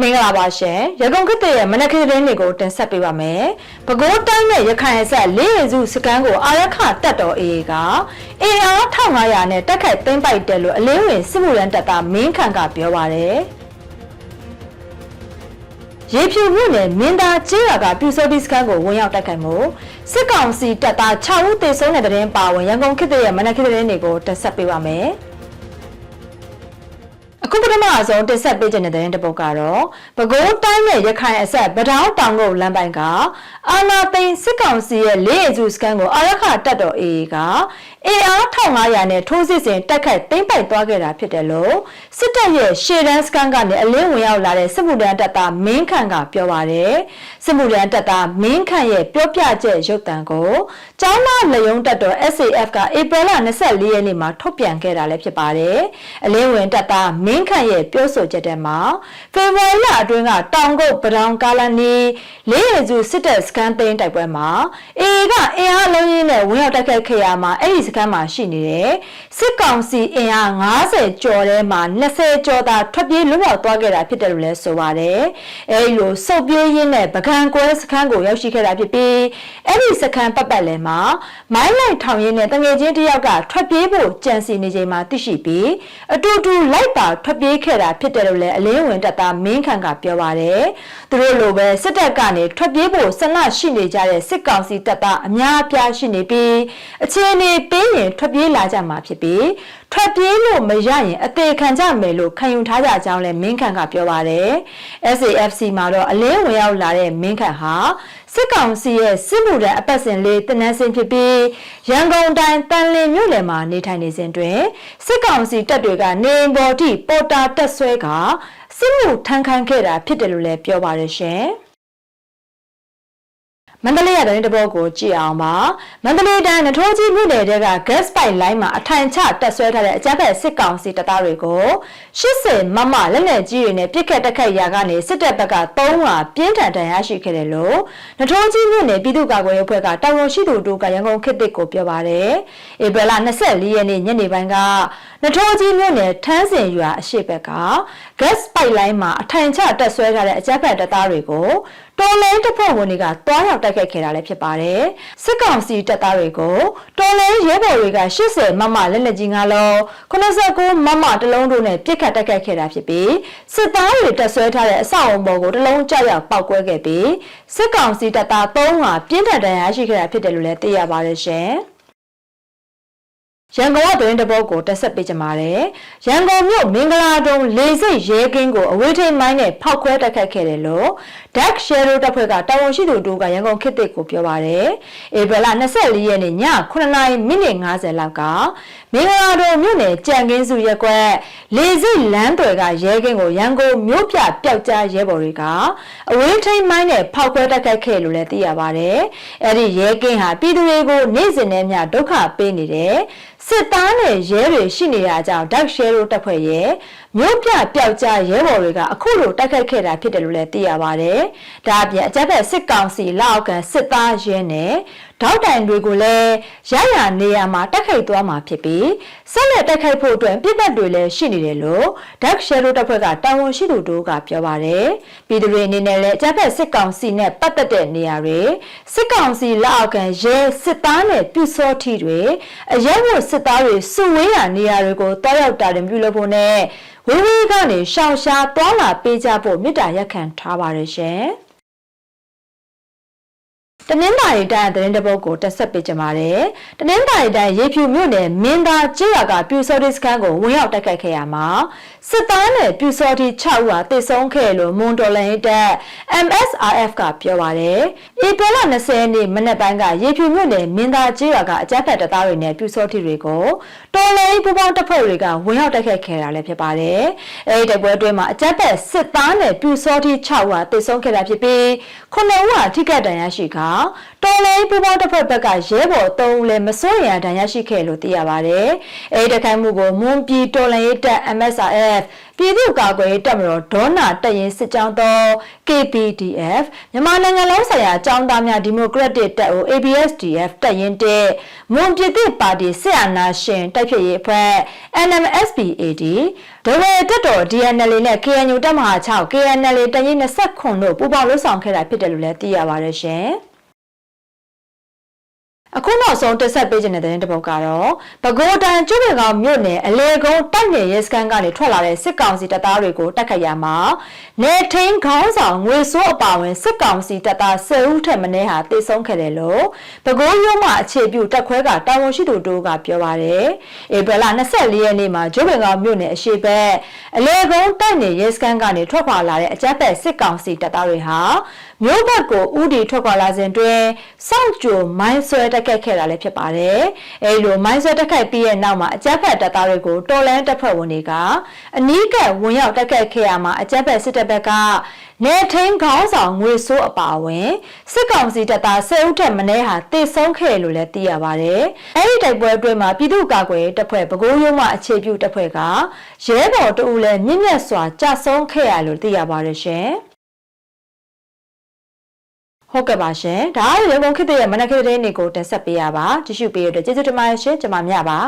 မင်္ဂလာပါရှင်ရကုန်ခေတ်ရဲ့မနက်ခင်းသတင်းတွေကိုတင်ဆက်ပေးပါမယ်။ပဲခူးတိုင်းနဲ့ရခိုင်အဆက်လေးရစုစကန်းကိုအာရခတက်တော်အေးကအေအား1500နဲ့တက်ခိုက်သိမ့်ပိုက်တယ်လို့အလင်းဝင်စစ်မှုရန်တပ်သားမင်းခန့်ကပြောပါရယ်။ရေဖြူမြို့နယ်မင်းသားကျေးရွာကပြူစောတိစခန်းကိုဝင်ရောက်တိုက်ခိုက်မှုစစ်ကောင်စီတပ်သား6ဦးသေဆုံးတဲ့တဲ့ရင်ပါဝင်ရန်ကုန်ခေတ်ရဲ့မနက်ခင်းသတင်းတွေကိုတင်ဆက်ပေးပါမယ်။ အခုပထမအဆုံးတင်ဆက်ပေးခြင်းတဲ့တဲ့တစ်ပုဒ်ကတော့ပဲခူးတိုင်းနဲ့ရခိုင်အဆက်ဗတောင်းတောင်ကုတ်လမ်းပိုင်းကအာနာသိန်းစစ်ကောင်စီရဲ့လေးအကျူစကန်ကိုအာရခတက်တော်အေးကအေအား1500နဲ့ထိုးစစ်ဆင်တက်ခိုက်သိမ့်ပိုက်သွားခဲ့တာဖြစ်တယ်လို့စစ်တပ်ရဲ့ရှေ့တန်းစကန်ကနေအလင်းဝင်ရောက်လာတဲ့စစ်မှုထမ်းတပ်သားမင်းခန့်ကပြောပါတယ်စစ်မှုထမ်းတပ်သားမင်းခန့်ရဲ့ပြောပြချက်ရုပ်သံကိုကျောင်းသားလယုံတပ်တော် SAF ကဧပြီလ24ရက်နေ့မှာထုတ်ပြန်ခဲ့တာလည်းဖြစ်ပါတယ်အလင်းဝင်တပ်သားမင်းခန့်ရဲ့ပြောဆိုချက်ထဲမှာဖေဖော်ဝါရီလအတွင်းကတောင်ကုတ်ပဒေါင်ကာလနီလေးရစုစစ်တပ်စကန်သိန်းတိုက်ပွဲမှာအေကအင်အားအလုံးရင်းနဲ့ဝင်ရောက်တိုက်ခိုက်ခဲ့ရမှာအဲ့ဒီစကန်မှာရှိနေတဲ့စစ်ကောင်စီအင်အား90ကျော်ထဲမှာ20ကျော်သာထွက်ပြေးလွတ်မြောက်သွားခဲ့တာဖြစ်တယ်လို့လည်းဆိုပါတယ်အဲ့ဒီလိုစုပ်ပြေးရင်းနဲ့ပကံကွဲစခန်းကိုရောက်ရှိခဲ့တာဖြစ်ပြီးအဲ့ဒီစခန်းပတ်ပတ်လည်မှာမိုင်းလိုက်ထောင်ရင်းနဲ့တငယ်ချင်းတစ်ယောက်ကထွက်ပြေးဖို့ကြံစီနေချိန်မှာသိရှိပြီးအတူတူလိုက်ပါထွက်ပြေးခဲ့တာဖြစ်တယ်လို့လည်းအလင်းဝင်တပ်သားမင်းခန့်ကပြောပါတယ်သူတို့လိုပဲစစ်တပ်ကနေထွက်ပြေးဖို့ဆန္ဒရှိနေကြတဲ့စစ်ကောင်စီတပ်သားအများအပြားရှိနေပြီးအခြေအနေပေးရင်ထွက်ပြေးလာကြမှာဖြစ်ပြီး ထွက်ပြေးလို့မရရင်အသေးခံကြမယ်လို့ခံယူထားကြကြောင်းလည်းမင်းခန့်ကပြောပါတယ် SAFC မှာတော့အလင်းဝင်ရောက်လာတဲ့မင်းခန့်ဟာစစ်ကောင်စီရဲ့စစ်မှုထမ်းအပတ်စဉ်လေးတနန်းစင်ဖြစ်ပြီးရန်ကုန်တိုင်းတန်လင်းမြို့နယ်မှာနေထိုင်နေစဉ်တွင်စစ်ကောင်စီတပ်တွေကနေအိမ်ပေါ်ထိပေါ်တာတက်ဆွဲကစစ်မှုထမ်းခိုင်းခဲ့တာဖြစ်တယ်လို့လည်းပြောပါတယ်ရှင်။ မန္တလေးရတဲ့တဘောကိုကြည့်အောင်ပါမန္တလေးတိုင်းနထိုးကြီးမြို့နယ်တဲက gas pipe line မှာအထိုင်ချတက်ဆွဲထားတဲ့အကြမ်းဖက်စစ်ကောင်စီတပ်သားတွေကို80မမလက်နက်ကြီးတွေနဲ့ပစ်ခတ်တက်ခတ်ရာကနေစစ်တပ်ဘက်က3ဟာပြင်းထန်ဒဏ်ရာရှိခဲ့တယ်လို့နထိုးကြီးမြို့နယ်ပြည်သူ့ကာကွယ်ရေးအဖွဲ့ကတာဝန်ရှိသူတို့ကရန်ကုန်ခေတ်တစ်ကိုပြောပါတယ်ဧပြီလ24ရက်နေ့ညနေပိုင်းကနထိုးကြီးမြို့နယ်ထန်းစင်ရွာအရှိဘက်က gas pipe line မှာအထိုင်ချတက်ဆွဲထားတဲ့အကြမ်းဖက်တပ်သားတွေကိုတော်လိုင်းတပ်ဖွဲ့ဝင်တွေကတွားရောက်တိုက်ခိုက်ခဲ့တာလည်းဖြစ်ပါတယ်။စစ်ကောင်စီတပ်သားတွေကိုတော်လိုင်းရဲဘော်တွေက80မမလက်လက်ကြီးငါလုံး89မမတလုံးတို့နဲ့ပြစ်ခတ်တိုက်ခိုက်ခဲ့တာဖြစ်ပြီးစစ်သားတွေတပ်ဆွဲထားတဲ့အဆောက်အုံပေါ်ကိုတလုံးကြောက်ရောက်ပောက်ကွဲခဲ့ပြီးစစ်ကောင်စီတပ်သား3ဟာပြင်းထန်ဒဏ်ရာရှိခဲ့တာဖြစ်တယ်လို့လည်းသိရပါတယ်ရှင်။ ရန်ကုန်ကတွင်တဘောကိုတက်ဆက်ပေးကြပါတယ်။ရန်ကုန်မြို့မင်္ဂလာတုံးလေစိတ်ရဲကင်းကိုအဝေးထိန်မိုင်းနဲ့ဖောက်ခွဲတိုက်ခိုက်ခဲ့တယ်လို့ Dark Shadow တပ်ဖွဲ့ကတာဝန်ရှိသူတို့ကရန်ကုန်ခေတ်သစ်ကိုပြောပါတယ်။ဧပြီလ24ရက်နေ့ည9:50မိနစ်50လောက်ကမင်္ဂလာတုံးမြို့နယ်ကြံကင်းစုရက်ကွက်လေစိတ်လမ်းတွေကရဲကင်းကိုရန်ကုန်မြို့ပြပျောက်ကြားရဲဘော်တွေကအဝေးထိန်မိုင်းနဲ့ဖောက်ခွဲတိုက်ခိုက်ခဲ့လို့လည်းသိရပါတယ်။အဲ့ဒီရဲကင်းဟာပြည်သူတွေကိုနေ့စဉ်နဲ့မျှဒုက္ခပေးနေတယ်။စစ်သားနဲ့ရဲတွေရှိနေတာကြောင့် Dark Shadow တပ်ဖွဲ့ရဲ့မြို့ပြပျောက်ကြားရဲဘော်တွေကအခုလိုတိုက်ခိုက်ခဲ့တာဖြစ်တယ်လို့လည်းသိရပါတယ်။ဒါအပြင်အကြမ်းဖက်စစ်ကောင်စီလက်အောက်ခံစစ်သားရဲနဲ့ ထောက်တိုင်တွေကိုလည်းရရနေရမှာတက်ခိုက်သွားမှာဖြစ်ပြီးဆက်လက်တက်ခိုက်ဖို့အတွက်ပြည်သက်တွေလည်းရှိနေတယ်လို့ Dark Shadow တပ်ဖွဲ့ကတာဝန်ရှိသူတို့ကပြောပါတယ်။ပြည်သူတွေအနေနဲ့လည်းအကြမ်းဖက်စစ်ကောင်စီနဲ့ပတ်သက်တဲ့နေရာတွေစစ်ကောင်စီလက်အောက်ခံရဲစစ်သားနဲ့ပြူစောထီတွေအရက်ဝတ်စစ်သားတွေစုဝေးရာနေရာတွေကိုတောက်ရောက်တာတွေပြုလုပ်ဖို့နဲ့ဝေးဝေးကနေရှောင်ရှားသွားလာပေးကြဖို့မေတ္တာရက်ခံထားပါတယ်ရှင်။ တနင်္သာရီတိုင်းသတင်းတပုတ်ကိုတက်ဆက်ပေးကြပါမယ်။တနင်္သာရီတိုင်းရေဖြူမြို့နယ်မင်းသားကျေးရွာကပြူစောတိစခန်းကိုဝင်ရောက်တိုက်ခိုက်ခဲ့ရမှာစစ်သားနဲ့ပြူစောတိ6ဦးဟာတေဆုံးခဲ့လို့မွန်တော်လန်တပ် MSRF ကပြောပါတယ်။ဧပြီလ20ရက်နေ့မနက်ပိုင်းကရေဖြူမြို့နယ်မင်းသားကျေးရွာကအကြမ်းဖက်တပ်သားတွေနဲ့ပြူစောတိတွေကိုတော်လိုင်းပူပေါင်းတပ်ဖွဲ့တွေကဝင်ရောက်တိုက်ခိုက်ခဲ့တာလည်းဖြစ်ပါတယ်။အဲဒီတိုက်ပွဲအတွင်းမှာအကြမ်းဖက်စစ်သားနဲ့ပြူစောတိ6ဦးဟာတေဆုံးခဲ့တာဖြစ်ပြီး9ဦးဟာထိခိုက်ဒဏ်ရာရှိကာတော်လိုင်းပူပေါင်းတစ်ဖက်ဘက်ကရဲဘော်၃ဦးလည်းမစိုးရိမ်ရဒဏ်ရာရှိခဲ့လို့သိရပါတယ်။အဲဒီတိုက်ခိုက်မှုကိုမွန်ပြည်တော်လိုင်းရေးတပ် MSRF ပြည်သူ့ကာကွယ်ရေးတပ်မတော်ဒေါနာတပ်ရင်းစစ်ကြောင်းတော် KPDF မြန်မာနိုင်ငံလုံးဆိုင်ရာចောင်းသားများဒီမိုကရက်တစ်တပ်ဦး ABSDF တပ်ရင်းတဲ့မွန်ပြည်သစ်ပါတီစစ်အာဏာရှင်တိုက်ဖြတ်ရေးအဖွဲ့ NMSPAD ဒဝဲတက်တော် DNL နဲ့ KNU တပ်မဟာ6 KNL တပ်ရင်း29တို့ပူးပေါင်းလှုပ်ဆောင်ခဲ့တာဖြစ်တယ်လို့လည်းသိရပါတယ်ရှင်။ အခုနောက်ဆုံးတက်ဆက်ပေးခြင်းတဲ့တဲ့တပုတ်ကတော့ပဲခူးတိုင်းကျွေကောင်မြို့နယ်အလေကုန်းတိုက်နယ်ရဲစခန်းကနေထွက်လာတဲ့စစ်ကောင်စီတပ်သားတွေကိုတိုက်ခတ်ရမှာနေထင်းခေါင်းဆောင်ငွေစိုးအပါဝင်စစ်ကောင်စီတပ်သား10ဦးထက်မနည်းဟာတေဆုံးခဲ့တယ်လို့ပဲခူးရုံးမှအခြေပြုတပ်ခွဲကတာဝန်ရှိသူတို့ကပြောပါတယ်။ဧပြီလ24ရက်နေ့မှာကျွေကောင်မြို့နယ်အရှိဘက်အလေကုန်းတိုက်နယ်ရဲစခန်းကနေထွက်ခွာလာတဲ့အကြမ်းဖက်စစ်ကောင်စီတပ်သားတွေဟာမြို့ဘက်ကိုဥတီထွက်ခွာလာစဉ်တွင်စောင့်ကြိုမိုင်းဆွဲတက်ခတ်ခဲ့တာလည်းဖြစ်ပါတယ်။အဲဒီလိုမိုင်းဆွဲတက်ခတ်ပြီးတဲ့နောက်မှာအကြမ်းဖက်တပ်သားတွေကိုတော်လန်တပ်ဖွဲ့ဝင်တွေကအနီးကပ်ဝင်ရောက်တက်ခတ်ခဲ့ရမှာအကြမ်းဖက်စစ်တပ်ဘက်ကနေထင်းခေါင်းဆောင်ငွေစိုးအပါအဝင်စစ်ကောင်စီတပ်သား10ဦးထက်မနည်းဟာတေဆုံးခဲ့လို့လည်းသိရပါတယ်။အဲဒီတိုက်ပွဲအတွင်းမှာပြည်သူ့ကာကွယ်ရေးတပ်ဖွဲ့ပဲခူးရုံးမှအခြေပြုတပ်ဖွဲ့ကရဲဘော်တအူလည်းမြင့်မြတ်စွာကြာဆုံးခဲ့ရလို့သိရပါတယ်ရှင်။ ဟုတ်ကဲ့ပါရှင်ဒါကရေကုန်ခေတ်ရဲ့မနက်ခင်းသတင်းတွေကိုတင်ဆက်ပေးရပါကြည့်ရှုပေးရတဲ့ကျေးဇူးတင်ပါတယ်ရှင်ကျွန်မမြပါ